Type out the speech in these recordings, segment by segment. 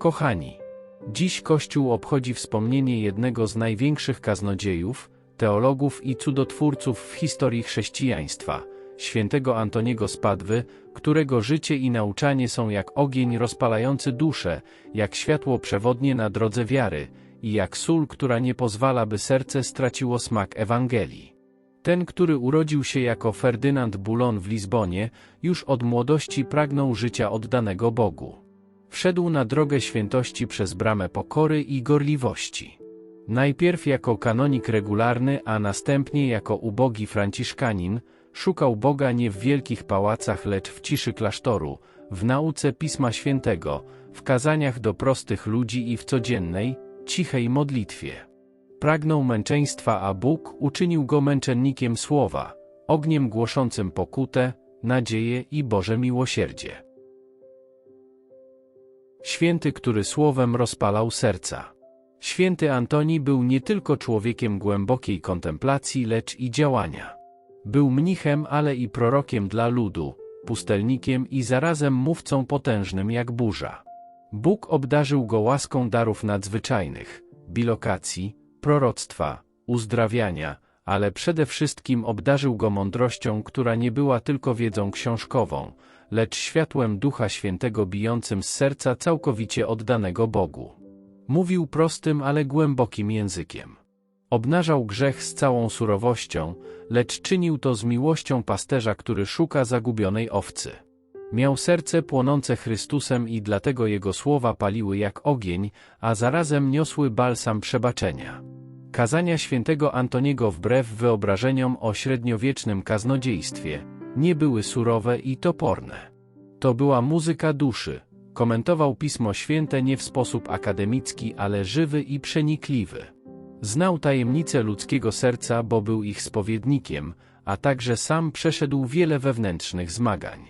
Kochani, dziś Kościół obchodzi wspomnienie jednego z największych kaznodziejów, teologów i cudotwórców w historii chrześcijaństwa, świętego Antoniego z Padwy, którego życie i nauczanie są jak ogień rozpalający duszę, jak światło przewodnie na drodze wiary i jak sól, która nie pozwala, by serce straciło smak Ewangelii. Ten, który urodził się jako Ferdynand Boulogne w Lizbonie, już od młodości pragnął życia oddanego Bogu. Wszedł na drogę świętości przez bramę pokory i gorliwości. Najpierw jako kanonik regularny, a następnie jako ubogi franciszkanin, szukał Boga nie w wielkich pałacach, lecz w ciszy klasztoru, w nauce Pisma Świętego, w kazaniach do prostych ludzi i w codziennej, cichej modlitwie. Pragnął męczeństwa, a Bóg uczynił go męczennikiem słowa, ogniem głoszącym pokutę, nadzieję i Boże miłosierdzie. Święty, który słowem rozpalał serca. Święty Antoni był nie tylko człowiekiem głębokiej kontemplacji, lecz i działania. Był mnichem, ale i prorokiem dla ludu, pustelnikiem i zarazem mówcą potężnym jak burza. Bóg obdarzył go łaską darów nadzwyczajnych, bilokacji, proroctwa, uzdrawiania, ale przede wszystkim obdarzył go mądrością, która nie była tylko wiedzą książkową, lecz światłem Ducha Świętego bijącym z serca całkowicie oddanego Bogu. Mówił prostym, ale głębokim językiem. Obnażał grzech z całą surowością, lecz czynił to z miłością pasterza, który szuka zagubionej owcy. Miał serce płonące Chrystusem i dlatego jego słowa paliły jak ogień, a zarazem niosły balsam przebaczenia. Kazania świętego Antoniego wbrew wyobrażeniom o średniowiecznym kaznodziejstwie nie były surowe i toporne. To była muzyka duszy. Komentował Pismo Święte nie w sposób akademicki, ale żywy i przenikliwy. Znał tajemnice ludzkiego serca, bo był ich spowiednikiem, a także sam przeszedł wiele wewnętrznych zmagań.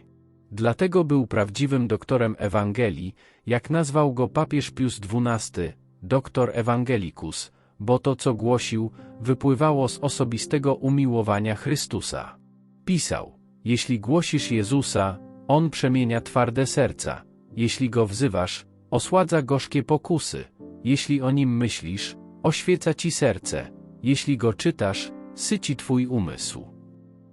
Dlatego był prawdziwym doktorem Ewangelii, jak nazwał go papież Pius XII, doktor Evangelicus, bo to, co głosił, wypływało z osobistego umiłowania Chrystusa. Pisał, jeśli głosisz Jezusa, On przemienia twarde serca, jeśli Go wzywasz, osładza gorzkie pokusy, jeśli o Nim myślisz, oświeca Ci serce, jeśli Go czytasz, syci Twój umysł.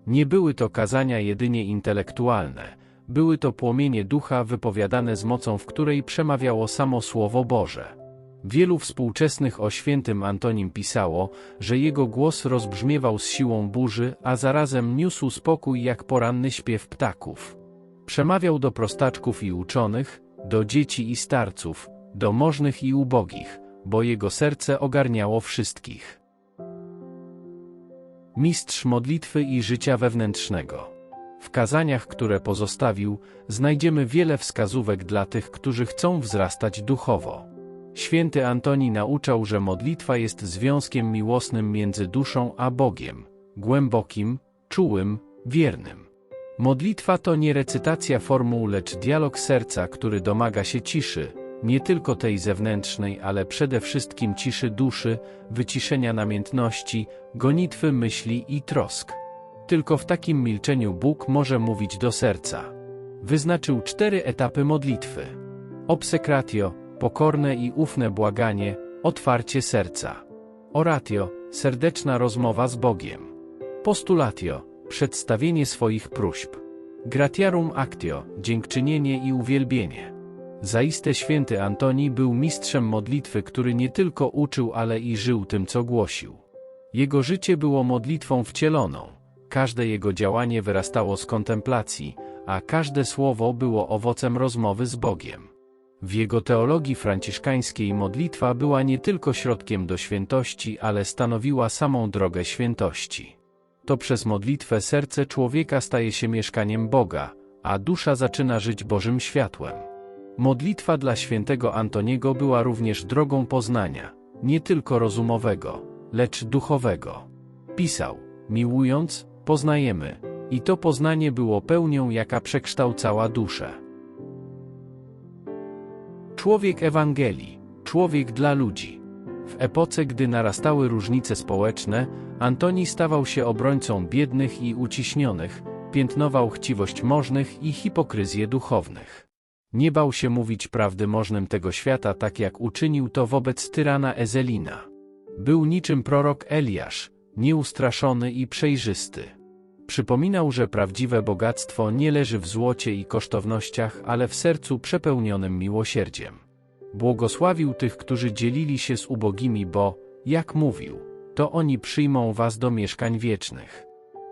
Nie były to kazania jedynie intelektualne, były to płomienie ducha wypowiadane z mocą, w której przemawiało samo Słowo Boże. Wielu współczesnych o świętym Antonim pisało, że jego głos rozbrzmiewał z siłą burzy, a zarazem niósł spokój jak poranny śpiew ptaków. Przemawiał do prostaczków i uczonych, do dzieci i starców, do możnych i ubogich, bo jego serce ogarniało wszystkich. Mistrz modlitwy i życia wewnętrznego. W kazaniach, które pozostawił, znajdziemy wiele wskazówek dla tych, którzy chcą wzrastać duchowo. Święty Antoni nauczał, że modlitwa jest związkiem miłosnym między duszą a Bogiem, głębokim, czułym, wiernym. Modlitwa to nie recytacja formuł, lecz dialog serca, który domaga się ciszy, nie tylko tej zewnętrznej, ale przede wszystkim ciszy duszy, wyciszenia namiętności, gonitwy myśli i trosk. Tylko w takim milczeniu Bóg może mówić do serca. Wyznaczył cztery etapy modlitwy. Obsekratio, pokorne i ufne błaganie, otwarcie serca. Oratio, serdeczna rozmowa z Bogiem. Postulatio, przedstawienie swoich próśb. Gratiarum actio, dziękczynienie i uwielbienie. Zaiste święty Antoni był mistrzem modlitwy, który nie tylko uczył, ale i żył tym, co głosił. Jego życie było modlitwą wcieloną. Każde jego działanie wyrastało z kontemplacji, a każde słowo było owocem rozmowy z Bogiem. W jego teologii franciszkańskiej modlitwa była nie tylko środkiem do świętości, ale stanowiła samą drogę świętości. To przez modlitwę serce człowieka staje się mieszkaniem Boga, a dusza zaczyna żyć Bożym światłem. Modlitwa dla świętego Antoniego była również drogą poznania, nie tylko rozumowego, lecz duchowego. Pisał, miłując, poznajemy, i to poznanie było pełnią, jaka przekształcała duszę. Człowiek Ewangelii, człowiek dla ludzi. W epoce, gdy narastały różnice społeczne, Antoni stawał się obrońcą biednych i uciśnionych, piętnował chciwość możnych i hipokryzję duchownych. Nie bał się mówić prawdy możnym tego świata tak jak uczynił to wobec tyrana Ezelina. Był niczym prorok Eliasz, nieustraszony i przejrzysty. Przypominał, że prawdziwe bogactwo nie leży w złocie i kosztownościach, ale w sercu przepełnionym miłosierdziem. Błogosławił tych, którzy dzielili się z ubogimi, bo, jak mówił, to oni przyjmą was do mieszkań wiecznych.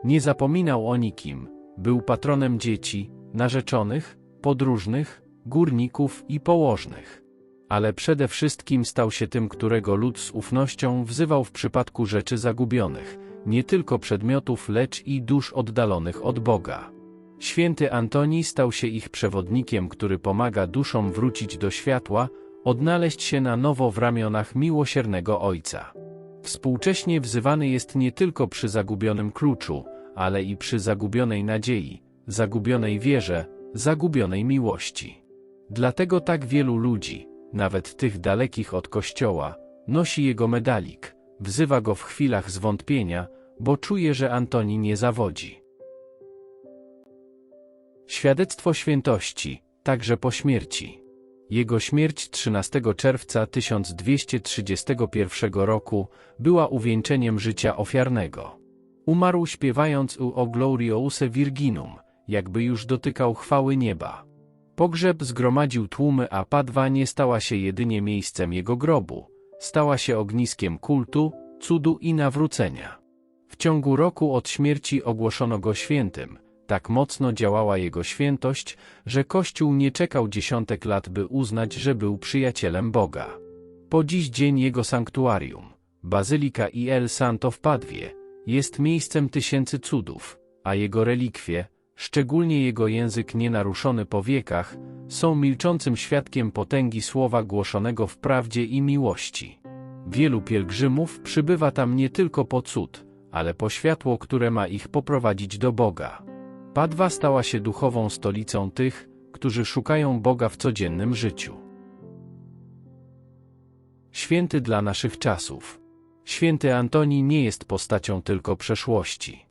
Nie zapominał o nikim, był patronem dzieci, narzeczonych, podróżnych, górników i położnych. Ale przede wszystkim stał się tym, którego lud z ufnością wzywał w przypadku rzeczy zagubionych, nie tylko przedmiotów, lecz i dusz oddalonych od Boga. Święty Antoni stał się ich przewodnikiem, który pomaga duszom wrócić do światła, odnaleźć się na nowo w ramionach miłosiernego Ojca. Współcześnie wzywany jest nie tylko przy zagubionym kluczu, ale i przy zagubionej nadziei, zagubionej wierze, zagubionej miłości. Dlatego tak wielu ludzi, nawet tych dalekich od Kościoła, nosi jego medalik, wzywa go w chwilach zwątpienia, bo czuje, że Antoni nie zawodzi. Świadectwo świętości, także po śmierci. Jego śmierć 13 czerwca 1231 roku była uwieńczeniem życia ofiarnego. Umarł śpiewając O Gloriose Virginum, jakby już dotykał chwały nieba. Pogrzeb zgromadził tłumy, a Padwa nie stała się jedynie miejscem jego grobu. Stała się ogniskiem kultu, cudu i nawrócenia. W ciągu roku od śmierci ogłoszono go świętym. Tak mocno działała jego świętość, że Kościół nie czekał dziesiątek lat, by uznać, że był przyjacielem Boga. Po dziś dzień jego sanktuarium, Bazylika i El Santo w Padwie, jest miejscem tysięcy cudów, a jego relikwie, szczególnie jego język nienaruszony po wiekach, są milczącym świadkiem potęgi słowa głoszonego w prawdzie i miłości. Wielu pielgrzymów przybywa tam nie tylko po cud, ale po światło, które ma ich poprowadzić do Boga. Padwa stała się duchową stolicą tych, którzy szukają Boga w codziennym życiu. Święty dla naszych czasów. Święty Antoni nie jest postacią tylko przeszłości.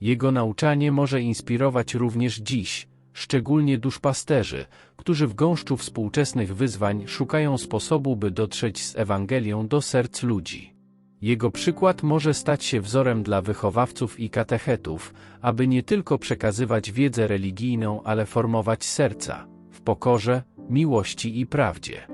Jego nauczanie może inspirować również dziś, szczególnie duszpasterzy, którzy w gąszczu współczesnych wyzwań szukają sposobu, by dotrzeć z Ewangelią do serc ludzi. Jego przykład może stać się wzorem dla wychowawców i katechetów, aby nie tylko przekazywać wiedzę religijną, ale formować serca, w pokorze, miłości i prawdzie.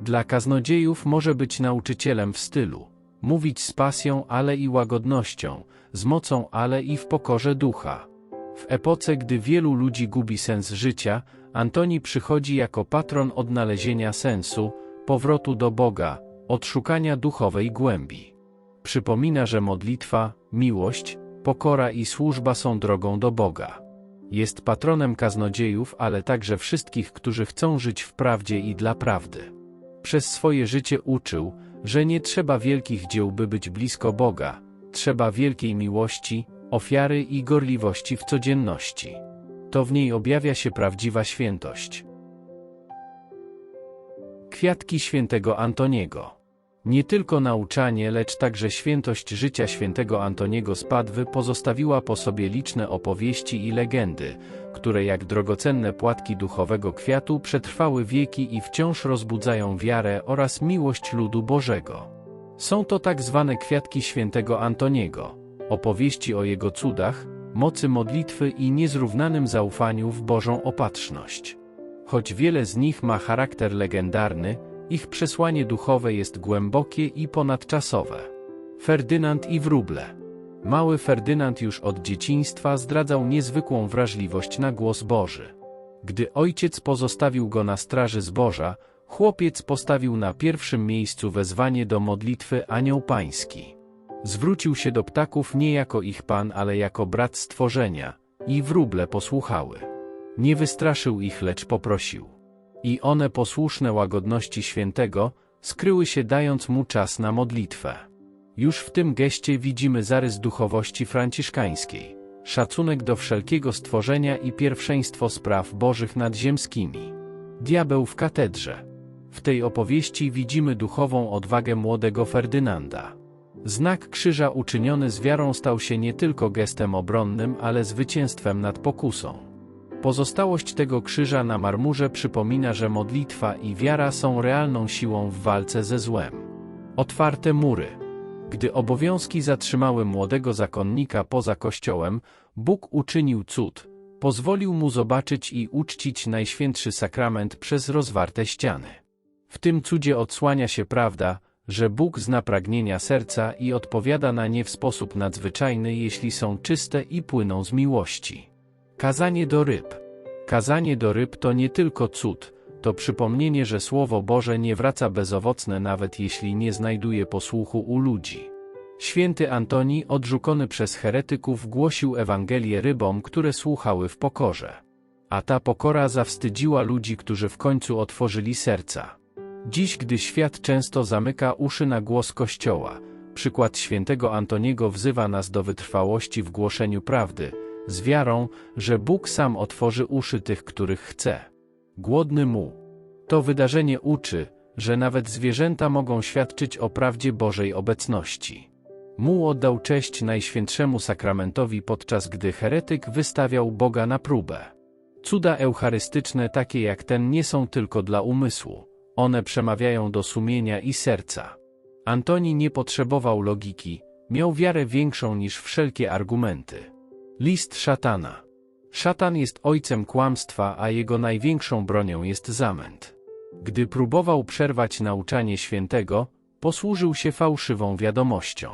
Dla kaznodziejów może być nauczycielem w stylu mówić z pasją, ale i łagodnością, z mocą, ale i w pokorze ducha. W epoce, gdy wielu ludzi gubi sens życia, Antoni przychodzi jako patron odnalezienia sensu, powrotu do Boga, odszukania duchowej głębi. Przypomina, że modlitwa, miłość, pokora i służba są drogą do Boga. Jest patronem kaznodziejów, ale także wszystkich, którzy chcą żyć w prawdzie i dla prawdy. Przez swoje życie uczył, że nie trzeba wielkich dzieł, by być blisko Boga, trzeba wielkiej miłości, ofiary i gorliwości w codzienności. To w niej objawia się prawdziwa świętość. Kwiatki świętego Antoniego nie tylko nauczanie, lecz także świętość życia świętego Antoniego z Padwy pozostawiła po sobie liczne opowieści i legendy, które jak drogocenne płatki duchowego kwiatu przetrwały wieki i wciąż rozbudzają wiarę oraz miłość ludu Bożego. Są to tak zwane kwiatki świętego Antoniego, opowieści o jego cudach, mocy modlitwy i niezrównanym zaufaniu w Bożą opatrzność. Choć wiele z nich ma charakter legendarny, ich przesłanie duchowe jest głębokie i ponadczasowe. Ferdynand i wróble. Mały Ferdynand już od dzieciństwa zdradzał niezwykłą wrażliwość na głos Boży. Gdy ojciec pozostawił go na straży zboża, chłopiec postawił na pierwszym miejscu wezwanie do modlitwy Anioł Pański. Zwrócił się do ptaków nie jako ich pan, ale jako brat stworzenia, i wróble posłuchały. Nie wystraszył ich, lecz poprosił i one posłuszne łagodności świętego, skryły się dając mu czas na modlitwę. Już w tym geście widzimy zarys duchowości franciszkańskiej, szacunek do wszelkiego stworzenia i pierwszeństwo spraw bożych nad ziemskimi. Diabeł w katedrze. W tej opowieści widzimy duchową odwagę młodego Ferdynanda. Znak krzyża uczyniony z wiarą stał się nie tylko gestem obronnym, ale zwycięstwem nad pokusą. Pozostałość tego krzyża na marmurze przypomina, że modlitwa i wiara są realną siłą w walce ze złem. Otwarte mury. Gdy obowiązki zatrzymały młodego zakonnika poza kościołem, Bóg uczynił cud, pozwolił mu zobaczyć i uczcić Najświętszy Sakrament przez rozwarte ściany. W tym cudzie odsłania się prawda, że Bóg zna pragnienia serca i odpowiada na nie w sposób nadzwyczajny, jeśli są czyste i płyną z miłości. Kazanie do ryb. Kazanie do ryb to nie tylko cud, to przypomnienie, że Słowo Boże nie wraca bezowocne nawet jeśli nie znajduje posłuchu u ludzi. Święty Antoni, odrzucony przez heretyków, głosił Ewangelię rybom, które słuchały w pokorze. A ta pokora zawstydziła ludzi, którzy w końcu otworzyli serca. Dziś, gdy świat często zamyka uszy na głos Kościoła, przykład świętego Antoniego wzywa nas do wytrwałości w głoszeniu prawdy, z wiarą, że Bóg sam otworzy uszy tych, których chce. Głodny mu. To wydarzenie uczy, że nawet zwierzęta mogą świadczyć o prawdzie Bożej obecności. Mu oddał cześć Najświętszemu Sakramentowi podczas gdy heretyk wystawiał Boga na próbę. Cuda eucharystyczne takie jak ten nie są tylko dla umysłu, one przemawiają do sumienia i serca. Antoni nie potrzebował logiki, miał wiarę większą niż wszelkie argumenty. List szatana. Szatan jest ojcem kłamstwa, a jego największą bronią jest zamęt. Gdy próbował przerwać nauczanie świętego, posłużył się fałszywą wiadomością.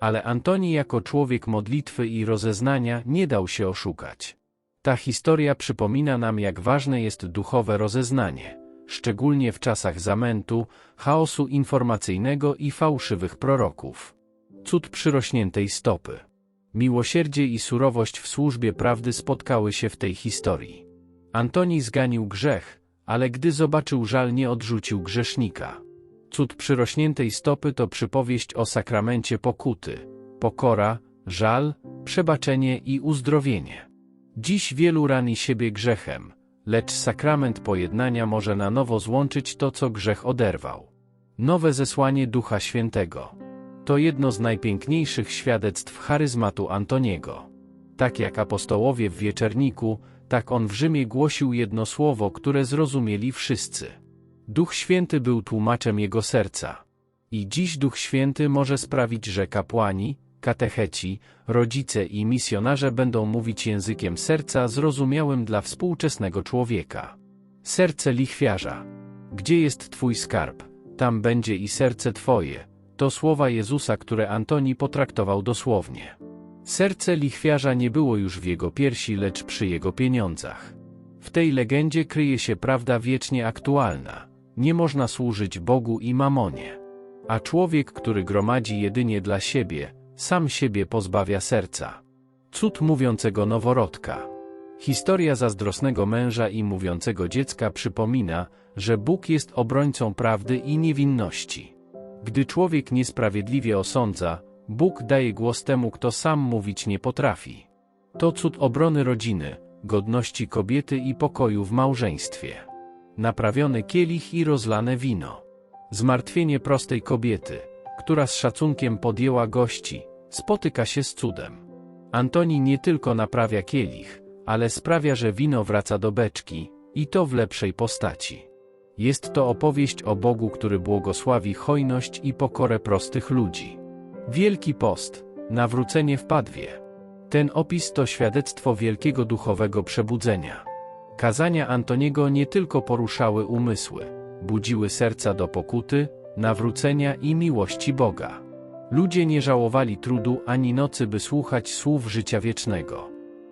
Ale Antoni jako człowiek modlitwy i rozeznania nie dał się oszukać. Ta historia przypomina nam, jak ważne jest duchowe rozeznanie, szczególnie w czasach zamętu, chaosu informacyjnego i fałszywych proroków. Cud przyrośniętej stopy. Miłosierdzie i surowość w służbie prawdy spotkały się w tej historii. Antoni zganił grzech, ale gdy zobaczył żal nie odrzucił grzesznika. Cud przyrośniętej stopy to przypowieść o sakramencie pokuty, pokora, żal, przebaczenie i uzdrowienie. Dziś wielu rani siebie grzechem, lecz sakrament pojednania może na nowo złączyć to, co grzech oderwał. Nowe zesłanie Ducha Świętego. To jedno z najpiękniejszych świadectw charyzmatu Antoniego. Tak jak apostołowie w wieczerniku, tak on w Rzymie głosił jedno słowo, które zrozumieli wszyscy. Duch Święty był tłumaczem jego serca. I dziś Duch Święty może sprawić, że kapłani, katecheci, rodzice i misjonarze będą mówić językiem serca zrozumiałym dla współczesnego człowieka. Serce lichwiarza. Gdzie jest Twój skarb, tam będzie i serce Twoje. To słowa Jezusa, które Antoni potraktował dosłownie. Serce lichwiarza nie było już w jego piersi, lecz przy jego pieniądzach. W tej legendzie kryje się prawda wiecznie aktualna. Nie można służyć Bogu i mamonie. A człowiek, który gromadzi jedynie dla siebie, sam siebie pozbawia serca. Cud mówiącego noworodka. Historia zazdrosnego męża i mówiącego dziecka przypomina, że Bóg jest obrońcą prawdy i niewinności. Gdy człowiek niesprawiedliwie osądza, Bóg daje głos temu, kto sam mówić nie potrafi. To cud obrony rodziny, godności kobiety i pokoju w małżeństwie. Naprawiony kielich i rozlane wino. Zmartwienie prostej kobiety, która z szacunkiem podjęła gości, spotyka się z cudem. Antoni nie tylko naprawia kielich, ale sprawia, że wino wraca do beczki, i to w lepszej postaci. Jest to opowieść o Bogu, który błogosławi hojność i pokorę prostych ludzi. Wielki Post, nawrócenie w Padwie. Ten opis to świadectwo wielkiego duchowego przebudzenia. Kazania Antoniego nie tylko poruszały umysły, budziły serca do pokuty, nawrócenia i miłości Boga. Ludzie nie żałowali trudu ani nocy, by słuchać słów życia wiecznego.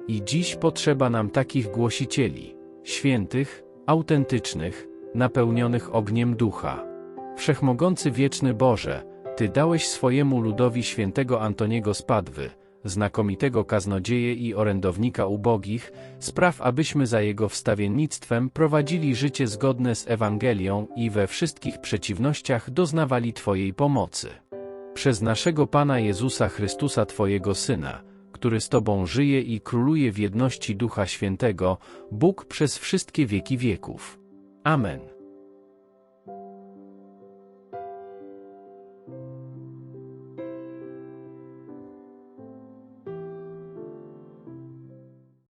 I dziś potrzeba nam takich głosicieli, świętych, autentycznych, napełnionych ogniem ducha. Wszechmogący wieczny Boże, Ty dałeś swojemu ludowi świętego Antoniego Spadwy, znakomitego kaznodzieje i orędownika ubogich, spraw abyśmy za jego wstawiennictwem prowadzili życie zgodne z Ewangelią i we wszystkich przeciwnościach doznawali Twojej pomocy. Przez naszego Pana Jezusa Chrystusa Twojego Syna, który z Tobą żyje i króluje w jedności Ducha Świętego, Bóg przez wszystkie wieki wieków. Amen.